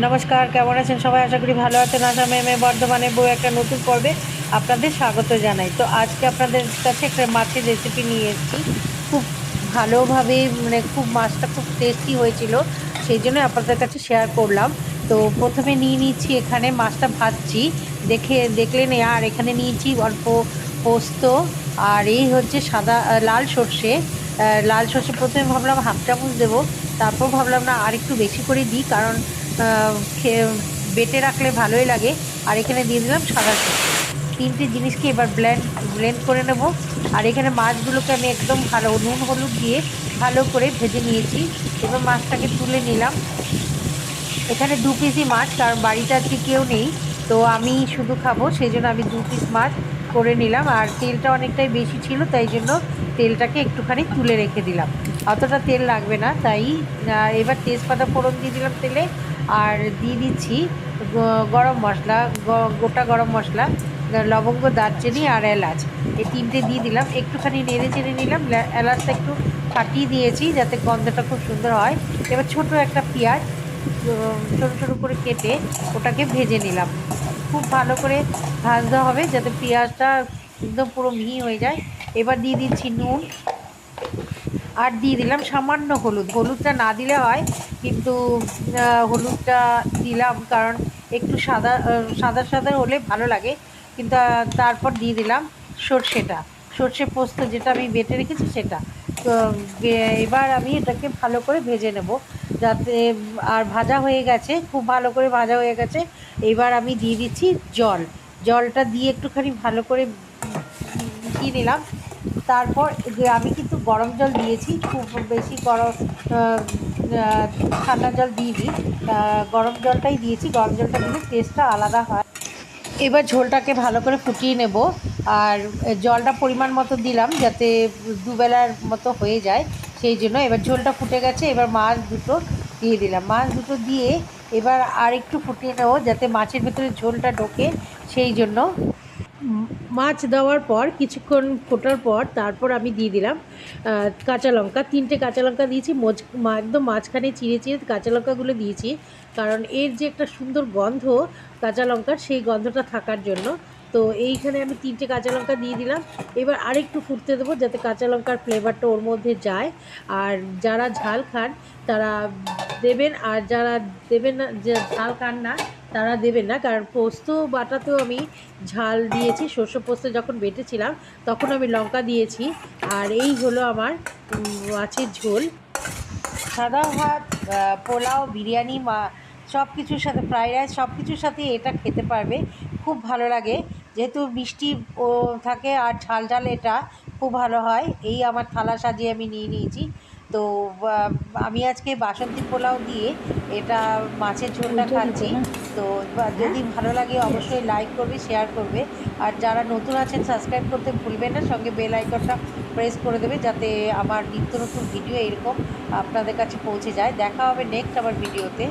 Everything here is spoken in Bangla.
নমস্কার, কেমন আছেন সবাই? আশা করি ভালো আছেন। আসাম এম এ বর্ধমানে বউ একটা নতুন পর্বে আপনাদের স্বাগত জানাই। তো আজকে আপনাদের কাছে একটা মাছের রেসিপি নিয়ে এসেছি। খুব ভালোভাবে মানে খুব মাছটা খুব টেস্টি হয়েছিল, সেই জন্য আপনাদের কাছে শেয়ার করলাম। তো প্রথমে নিয়ে নিচ্ছি এখানে মাছটা ভাজছি। দেখে দেখলেন আর এখানে নিয়েছি অল্প পোস্ত, আর এই হচ্ছে সাদা লাল সর্ষে। লাল সর্ষে প্রথমে ভাবলাম হাফ চামচ দেবো, তারপর ভাবলাম না আর একটু বেশি করে দিই, কারণ আহ, খে- বেটে রাখলে ভালোই লাগে। আর এখানে দিয়ে দিলাম সাদা সর্ষে। তিনটে জিনিসকে এবার ব্লেন্ড ব্লেন্ড করে নেব। আর এখানে মাছগুলোকে আমি একদম ভালো নুন হলুদ দিয়ে ভালো করে ভেজে নিয়েছি। এবার মাছটাকে তুলে নিলাম। এখানে দু পিসই মাছ কারণ বাড়িতে আজকে কেউ নেই। তো আমি শুধু খাব সেই জন্য আমি দু পিস মাছ করে নিলাম। আর তেলটা অনেকটাই বেশি ছিল তাই জন্য তেলটাকে একটুখানি তুলে রেখে দিলাম। অতটা তেল লাগবে না তাই এবার তেজপাতা ফোড়ন দিয়ে দিলাম তেলে। আর দিয়ে দিচ্ছি গরম মশলা গোটা গরম মশলা, লবঙ্গ, দারচিনি আর এলাচ। এই তিনটে দিয়ে দিলাম। একটুখানি নেড়ে চেড়ে নিলাম। এলাচটা একটু ফাটিয়ে দিয়েছি যাতে গন্ধটা খুব সুন্দর হয়। এবার ছোট একটা পেঁয়াজ ছোটো ছোটো করে কেটে ওটাকে ভেজে নিলাম। খুব ভালো করে ভাজতে হবে যাতে পেঁয়াজটা একদম পুরো মিহি হয়ে যায়। এবার দিয়ে দিচ্ছি নুন। আর দিয়ে দিলাম সামান্য হলুদ। হলুদটা না দিলে হয়, কিন্তু হলুদটা দিলাম কারণ একটু সাদা সাদা সাদা হলে ভালো লাগে। কিন্তু তারপর দিয়ে দিলাম সর্ষেটা। সর্ষে পোস্ত যেটা আমি বেটে রেখেছি সেটা। তো এবার আমি এটাকে ভালো করে ভেজে নেব যাতে, আর ভাজা হয়ে গেছে, খুব ভালো করে ভাজা হয়ে গেছে। এবার আমি দিয়ে দিচ্ছি জল। জলটা দিয়ে একটুখানি ভালো করে দিয়ে নিলাম তারপর আমি কিন্তু গরম জল দিয়েছি, খুব বেশি গরম ঠান্ডা জল দিইনি। গরম জলটাই দিয়েছি, গরম জলটা দিলে টেস্টটা আলাদা হয়। এবার ঝোলটাকে ভালো করে ফুটিয়ে নেব, আর জলটা পরিমাণ মতো দিলাম যাতে দুবেলার মতো হয়ে যায়। সেই জন্য এবার ঝোলটা ফুটে গেছে, এবার মাছ দুটো দিয়ে দিলাম। মাছ দুটো দিয়ে এবার আর একটু ফুটিয়ে নেব যাতে মাছের ভেতরে ঝোলটা ঢোকে। সেই জন্য মাছ দেওয়ার পর, কিছুক্ষণ ফোটার পর, তারপর আমি দিয়ে দিলাম কাঁচা লঙ্কা। তিনটে কাঁচা লঙ্কা দিয়েছি, মোজ একদম মাঝখানে চিড়ে চিড়ে কাঁচা লঙ্কাগুলো দিয়েছি। কারণ এর যে একটা সুন্দর গন্ধ কাঁচা লঙ্কার, সেই গন্ধটা থাকার জন্য। তো এইখানে আমি তিনটে কাঁচা লঙ্কা দিয়ে দিলাম। এবার আরেকটু ফুটতে দেবো যাতে কাঁচা লঙ্কার ফ্লেভারটা ওর মধ্যে যায়। আর যারা ঝাল খান, তারা দেবেন। আর যারা দেবেন না ঝাল খান না তারা দেবেন না কারণ পোস্ত বাটাতেও আমি ঝাল দিয়েছি শস্য পোস্ত যখন বেটেছিলাম তখন আমি লঙ্কা দিয়েছি আর এই হলো আমার মাছের ঝোল। সাদা ভাত পোলাও বিরিয়ানি মা সব কিছুর সাথে ফ্রাইড রাইস সব কিছুর সাথে এটা খেতে পারবে খুব ভালো লাগে। যেহেতু মিষ্টি ও থাকে আর ঝাল ঝাল এটা খুব ভালো হয়। এই আমার থালা সাজিয়ে আমি নিয়ে নিয়েছি। তো আমি আজকে বাসন্তী পোলাও দিয়ে এটা মাছের ঝোলটা খাচ্ছি। তো যদি ভালো লাগে অবশ্যই লাইক করবে শেয়ার করবে। আর যারা নতুন আছেন সাবস্ক্রাইব করতে ভুলবেন না সঙ্গে বেল আইকনটা প্রেস করে দেবে যাতে আমার নিত্য নতুন ভিডিও এরকম আপনাদের কাছে পৌঁছে যায়। দেখা হবে নেক্সট আমার ভিডিওতে